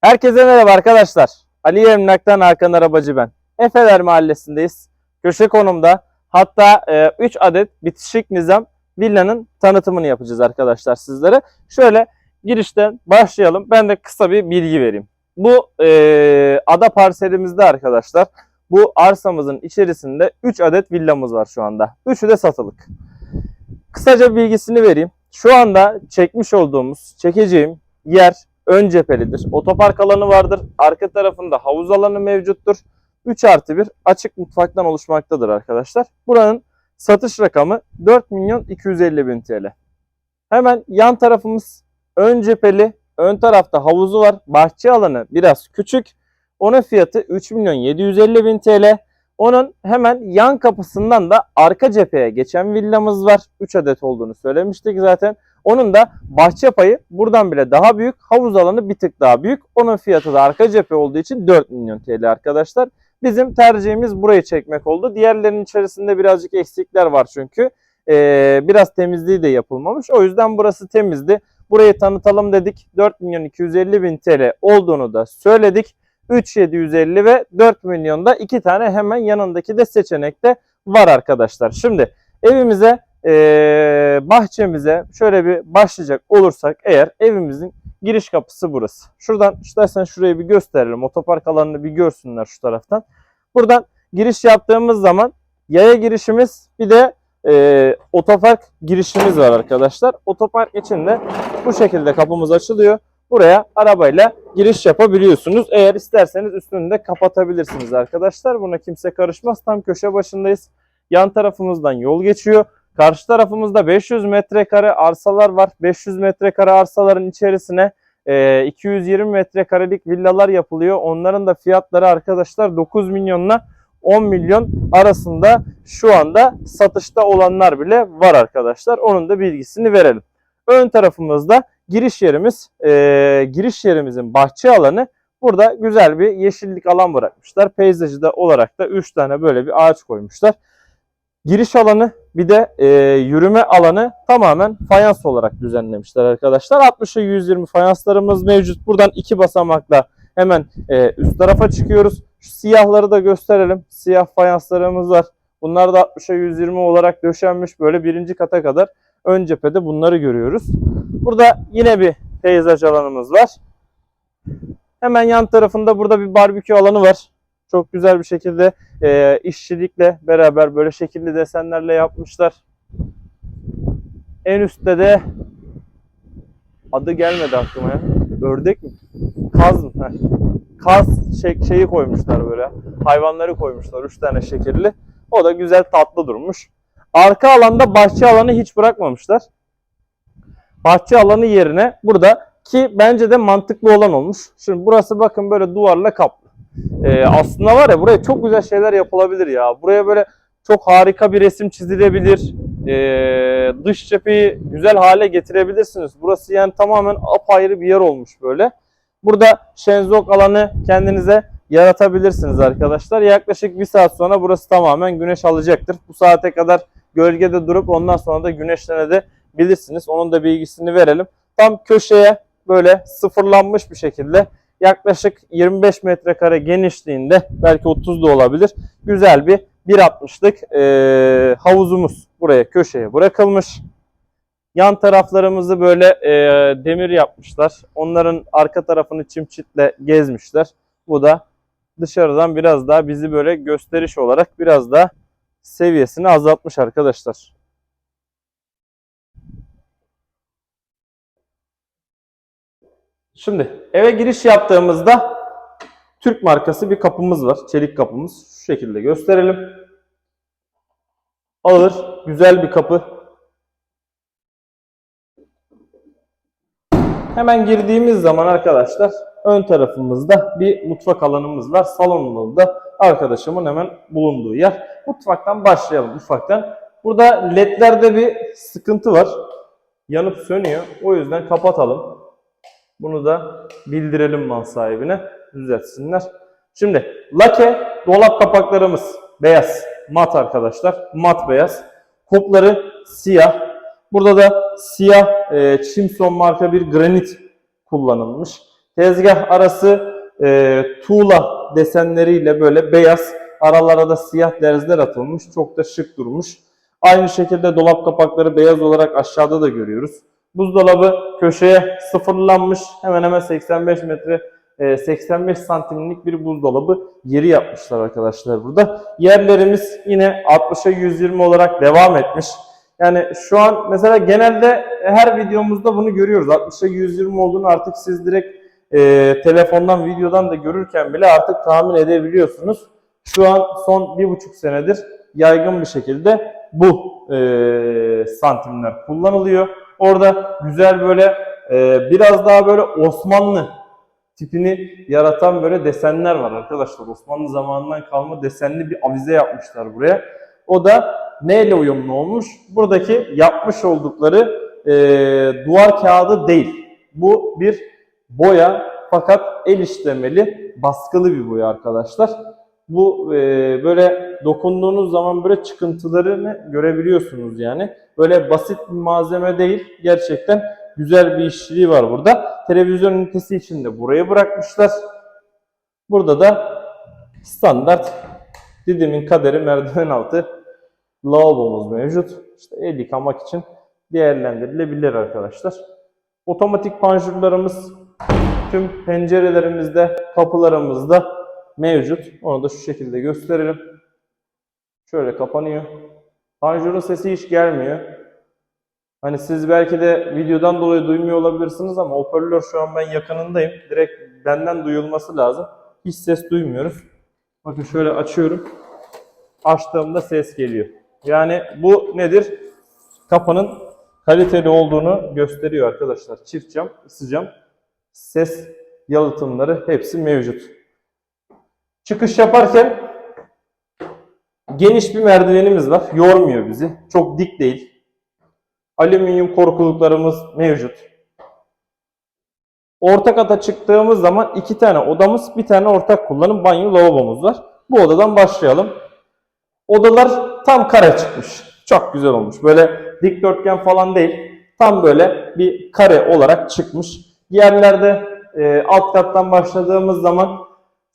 Herkese merhaba arkadaşlar. Ali Emlak'tan Hakan Arabacı ben. Efeler Mahallesi'ndeyiz. Köşe konumda hatta 3 adet bitişik nizam villanın tanıtımını yapacağız arkadaşlar sizlere. Şöyle girişten başlayalım. Ben de kısa bir bilgi vereyim. Bu e, ada parselimizde arkadaşlar bu arsamızın içerisinde 3 adet villamız var şu anda. Üçü de satılık. Kısaca bilgisini vereyim. Şu anda çekmiş olduğumuz, çekeceğim yer ön cephelidir. Otopark alanı vardır. Arka tarafında havuz alanı mevcuttur. 3 artı 1 açık mutfaktan oluşmaktadır arkadaşlar. Buranın satış rakamı 4 milyon 250 bin TL. Hemen yan tarafımız ön cepheli. Ön tarafta havuzu var. Bahçe alanı biraz küçük. Onun fiyatı 3 milyon 750 bin TL. Onun hemen yan kapısından da arka cepheye geçen villamız var. 3 adet olduğunu söylemiştik zaten. Onun da bahçe payı buradan bile daha büyük. Havuz alanı bir tık daha büyük. Onun fiyatı da arka cephe olduğu için 4 milyon TL arkadaşlar. Bizim tercihimiz burayı çekmek oldu. Diğerlerinin içerisinde birazcık eksikler var çünkü. Ee, biraz temizliği de yapılmamış. O yüzden burası temizdi. Burayı tanıtalım dedik. 4 milyon 250 bin TL olduğunu da söyledik. 3750 ve 4 milyonda iki tane hemen yanındaki de seçenekte var arkadaşlar. Şimdi evimize ee, bahçemize şöyle bir başlayacak olursak eğer evimizin giriş kapısı burası. Şuradan istersen şurayı bir gösterelim. Otopark alanını bir görsünler şu taraftan. Buradan giriş yaptığımız zaman yaya girişimiz bir de e, otopark girişimiz var arkadaşlar. Otopark için de bu şekilde kapımız açılıyor. Buraya arabayla giriş yapabiliyorsunuz. Eğer isterseniz üstünü de kapatabilirsiniz arkadaşlar. Buna kimse karışmaz. Tam köşe başındayız. Yan tarafımızdan yol geçiyor. Karşı tarafımızda 500 metrekare arsalar var. 500 metrekare arsaların içerisine e, 220 metrekarelik villalar yapılıyor. Onların da fiyatları arkadaşlar 9 milyonla 10 milyon arasında şu anda satışta olanlar bile var arkadaşlar. Onun da bilgisini verelim. Ön tarafımızda giriş yerimiz, e, giriş yerimizin bahçe alanı. Burada güzel bir yeşillik alan bırakmışlar. Peyzajı da olarak da 3 tane böyle bir ağaç koymuşlar. Giriş alanı bir de e, yürüme alanı tamamen fayans olarak düzenlemişler arkadaşlar. 60'a 120 fayanslarımız mevcut. Buradan iki basamakla hemen e, üst tarafa çıkıyoruz. Şu siyahları da gösterelim. Siyah fayanslarımız var. Bunlar da 60'a 120 olarak döşenmiş. Böyle birinci kata kadar ön cephede bunları görüyoruz. Burada yine bir peyzaj alanımız var. Hemen yan tarafında burada bir barbekü alanı var. Çok güzel bir şekilde e, işçilikle beraber böyle şekilli desenlerle yapmışlar. En üstte de adı gelmedi aklıma ya. Ördek mi? Kaz mı? Heh. Kaz şey, şeyi koymuşlar böyle. Hayvanları koymuşlar. Üç tane şekilli. O da güzel tatlı durmuş. Arka alanda bahçe alanı hiç bırakmamışlar. Bahçe alanı yerine burada ki bence de mantıklı olan olmuş. Şimdi burası bakın böyle duvarla kaplı. Ee, aslında var ya buraya çok güzel şeyler yapılabilir ya. Buraya böyle çok harika bir resim çizilebilir. Ee, dış cepheyi güzel hale getirebilirsiniz. Burası yani tamamen apayrı bir yer olmuş böyle. Burada şenzok alanı kendinize yaratabilirsiniz arkadaşlar. Yaklaşık bir saat sonra burası tamamen güneş alacaktır. Bu saate kadar gölgede durup ondan sonra da güneşlenebilirsiniz. Onun da bilgisini verelim. Tam köşeye böyle sıfırlanmış bir şekilde yaklaşık 25 metrekare genişliğinde belki 30 da olabilir. Güzel bir 1.60'lık e, havuzumuz buraya köşeye bırakılmış. Yan taraflarımızı böyle e, demir yapmışlar. Onların arka tarafını çim çitle gezmişler. Bu da dışarıdan biraz daha bizi böyle gösteriş olarak biraz daha seviyesini azaltmış arkadaşlar. Şimdi eve giriş yaptığımızda Türk markası bir kapımız var. Çelik kapımız. Şu şekilde gösterelim. Ağır, güzel bir kapı. Hemen girdiğimiz zaman arkadaşlar ön tarafımızda bir mutfak alanımız var. Salonunda da arkadaşımın hemen bulunduğu yer. Mutfaktan başlayalım ufaktan. Burada ledlerde bir sıkıntı var. Yanıp sönüyor. O yüzden kapatalım. Bunu da bildirelim mal sahibine. Düzeltsinler. Şimdi lake dolap kapaklarımız beyaz. Mat arkadaşlar. Mat beyaz. Kopları siyah. Burada da siyah e, Chimson marka bir granit kullanılmış. Tezgah arası e, tuğla desenleriyle böyle beyaz, aralara da siyah derzler atılmış. Çok da şık durmuş. Aynı şekilde dolap kapakları beyaz olarak aşağıda da görüyoruz. Buzdolabı köşeye sıfırlanmış. Hemen hemen 85 metre e, 85 santimlik bir buzdolabı yeri yapmışlar arkadaşlar burada. Yerlerimiz yine 60'a 120 olarak devam etmiş. Yani şu an mesela genelde her videomuzda bunu görüyoruz. 60'a 120 olduğunu artık siz direkt e, telefondan, videodan da görürken bile artık tahmin edebiliyorsunuz. Şu an son bir buçuk senedir yaygın bir şekilde bu e, santimler kullanılıyor. Orada güzel böyle e, biraz daha böyle Osmanlı tipini yaratan böyle desenler var arkadaşlar. Osmanlı zamanından kalma desenli bir avize yapmışlar buraya. O da neyle uyumlu olmuş? Buradaki yapmış oldukları e, duvar kağıdı değil. Bu bir boya fakat el işlemeli baskılı bir boya arkadaşlar. Bu e, böyle dokunduğunuz zaman böyle çıkıntılarını görebiliyorsunuz yani. Böyle basit bir malzeme değil. Gerçekten güzel bir işçiliği var burada. Televizyon ünitesi için de buraya bırakmışlar. Burada da standart Didim'in kaderi merdiven altı lavabomuz mevcut. İşte el yıkamak için değerlendirilebilir arkadaşlar. Otomatik panjurlarımız tüm pencerelerimizde, kapılarımızda mevcut. Onu da şu şekilde gösterelim. Şöyle kapanıyor. Panjurun sesi hiç gelmiyor. Hani siz belki de videodan dolayı duymuyor olabilirsiniz ama hoparlör şu an ben yakınındayım. Direkt benden duyulması lazım. Hiç ses duymuyoruz. Bakın şöyle açıyorum. Açtığımda ses geliyor. Yani bu nedir? Kapının kaliteli olduğunu gösteriyor arkadaşlar. Çift cam, ısı cam, ses yalıtımları hepsi mevcut. Çıkış yaparken geniş bir merdivenimiz var. Yormuyor bizi. Çok dik değil. Alüminyum korkuluklarımız mevcut. Orta kata çıktığımız zaman iki tane odamız, bir tane ortak kullanım banyo lavabomuz var. Bu odadan başlayalım. Odalar tam kare çıkmış. Çok güzel olmuş. Böyle dikdörtgen falan değil. Tam böyle bir kare olarak çıkmış. Yerlerde e, alt kattan başladığımız zaman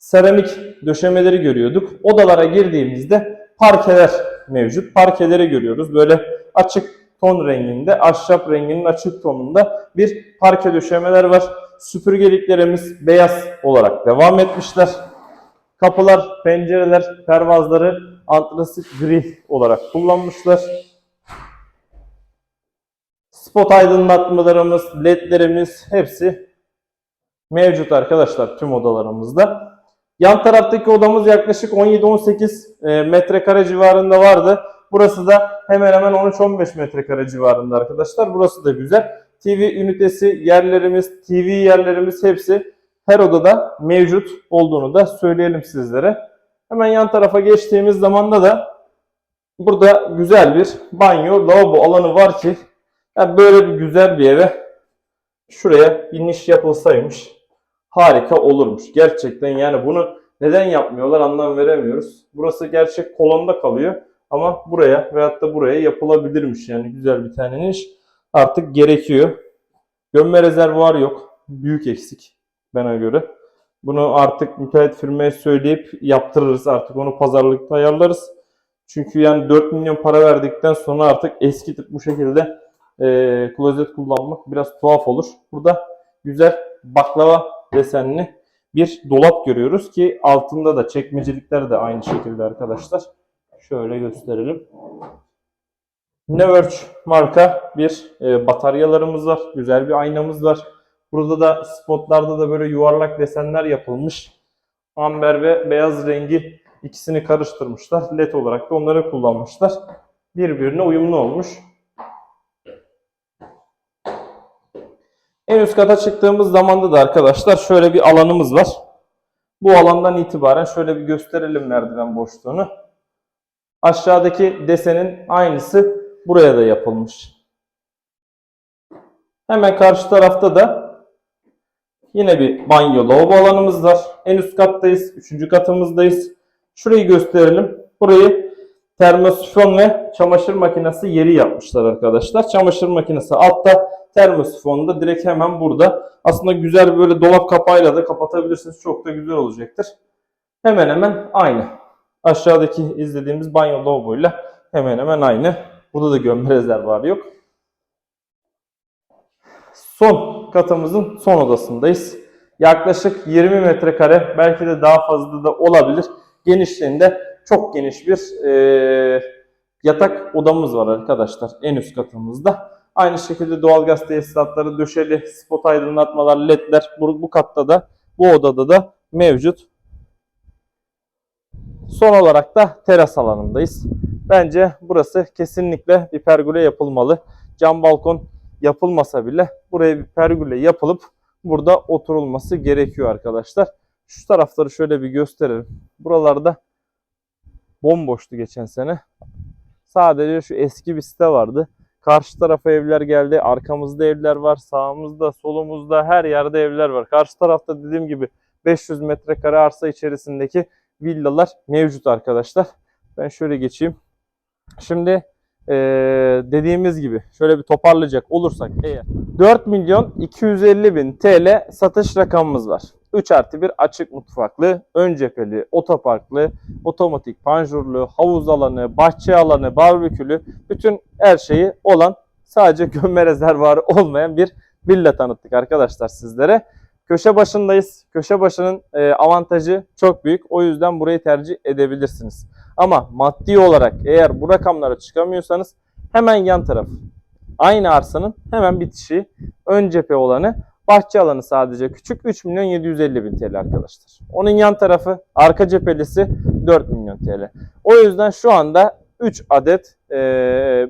seramik döşemeleri görüyorduk. Odalara girdiğimizde parkeler mevcut. Parkeleri görüyoruz. Böyle açık ton renginde, ahşap renginin açık tonunda bir parke döşemeler var. Süpürgeliklerimiz beyaz olarak devam etmişler. Kapılar, pencereler, pervazları antrasit gri olarak kullanmışlar. Spot aydınlatmalarımız, ledlerimiz hepsi mevcut arkadaşlar tüm odalarımızda. Yan taraftaki odamız yaklaşık 17-18 e, metrekare civarında vardı. Burası da hemen hemen 13-15 metrekare civarında arkadaşlar. Burası da güzel. TV ünitesi, yerlerimiz, TV yerlerimiz hepsi her odada mevcut olduğunu da söyleyelim sizlere. Hemen yan tarafa geçtiğimiz zamanda da burada güzel bir banyo, lavabo alanı var ki yani böyle bir güzel bir eve şuraya bir niş yapılsaymış harika olurmuş. Gerçekten yani bunu neden yapmıyorlar anlam veremiyoruz. Burası gerçek kolonda kalıyor ama buraya veyahut da buraya yapılabilirmiş yani güzel bir tane niş artık gerekiyor. Gömme rezervuar yok. Büyük eksik bana göre. Bunu artık müteahhit firmaya söyleyip yaptırırız artık onu pazarlıkta ayarlarız. Çünkü yani 4 milyon para verdikten sonra artık eski tip bu şekilde e, klozet kullanmak biraz tuhaf olur. Burada güzel baklava desenli bir dolap görüyoruz ki altında da çekmecelikler de aynı şekilde arkadaşlar. Şöyle gösterelim. Neverch marka bir e, bataryalarımız var. Güzel bir aynamız var. Burada da spotlarda da böyle yuvarlak desenler yapılmış. Amber ve beyaz rengi ikisini karıştırmışlar. LED olarak da onları kullanmışlar. Birbirine uyumlu olmuş. En üst kata çıktığımız zamanda da arkadaşlar şöyle bir alanımız var. Bu alandan itibaren şöyle bir gösterelim merdiven boşluğunu. Aşağıdaki desenin aynısı buraya da yapılmış. Hemen karşı tarafta da yine bir banyo lavabo alanımız var. En üst kattayız. Üçüncü katımızdayız. Şurayı gösterelim. Burayı termosifon ve çamaşır makinesi yeri yapmışlar arkadaşlar. Çamaşır makinesi altta, termosifon da direkt hemen burada. Aslında güzel böyle dolap kapağıyla da kapatabilirsiniz. Çok da güzel olacaktır. Hemen hemen aynı. Aşağıdaki izlediğimiz banyo lavabuyla hemen hemen aynı. Burada da gömme rezervuarı yok. Son katımızın son odasındayız. Yaklaşık 20 metrekare belki de daha fazla da olabilir. Genişliğinde çok geniş bir e, yatak odamız var arkadaşlar en üst katımızda. Aynı şekilde doğalgaz tesisatları, döşeli, spot aydınlatmalar, ledler bu, bu katta da bu odada da mevcut. Son olarak da teras alanındayız. Bence burası kesinlikle bir pergole yapılmalı. Cam balkon yapılmasa bile buraya bir pergole yapılıp burada oturulması gerekiyor arkadaşlar. Şu tarafları şöyle bir gösterelim. Buralarda bomboştu geçen sene. Sadece şu eski bir site vardı. Karşı tarafa evler geldi. Arkamızda evler var. Sağımızda, solumuzda her yerde evler var. Karşı tarafta dediğim gibi 500 metrekare arsa içerisindeki villalar mevcut arkadaşlar. Ben şöyle geçeyim. Şimdi eee, dediğimiz gibi şöyle bir toparlayacak olursak eğer 4 milyon 250 bin TL satış rakamımız var. 3 artı 1 açık mutfaklı, ön cepheli, otoparklı, otomatik panjurlu, havuz alanı, bahçe alanı, barbekülü, bütün her şeyi olan sadece gömme rezervuarı olmayan bir villa tanıttık arkadaşlar sizlere. Köşe başındayız. Köşe başının e, avantajı çok büyük. O yüzden burayı tercih edebilirsiniz. Ama maddi olarak eğer bu rakamlara çıkamıyorsanız hemen yan taraf. Aynı arsanın hemen bitişi ön cephe olanı bahçe alanı sadece küçük 3 milyon 750 bin TL arkadaşlar. Onun yan tarafı arka cephelisi 4 milyon TL. O yüzden şu anda 3 adet e,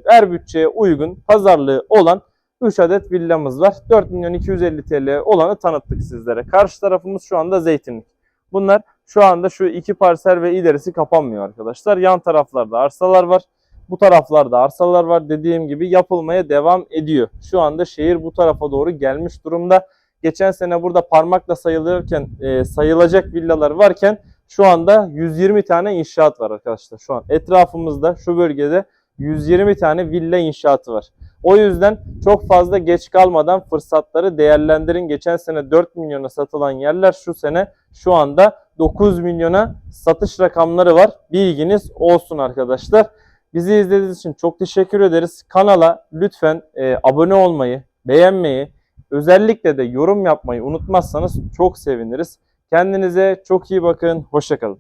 her bütçeye uygun pazarlığı olan 3 adet villamız var. 4 milyon 250 TL olanı tanıttık sizlere. Karşı tarafımız şu anda zeytinlik. Bunlar şu anda şu iki parsel ve ilerisi kapanmıyor arkadaşlar. Yan taraflarda arsalar var. Bu taraflarda arsalar var. Dediğim gibi yapılmaya devam ediyor. Şu anda şehir bu tarafa doğru gelmiş durumda. Geçen sene burada parmakla sayılırken e, sayılacak villalar varken şu anda 120 tane inşaat var arkadaşlar. Şu an etrafımızda şu bölgede 120 tane villa inşaatı var. O yüzden çok fazla geç kalmadan fırsatları değerlendirin. Geçen sene 4 milyona satılan yerler şu sene şu anda 9 milyona satış rakamları var. Bilginiz olsun arkadaşlar. Bizi izlediğiniz için çok teşekkür ederiz. Kanala lütfen e, abone olmayı, beğenmeyi, özellikle de yorum yapmayı unutmazsanız çok seviniriz. Kendinize çok iyi bakın. Hoşçakalın.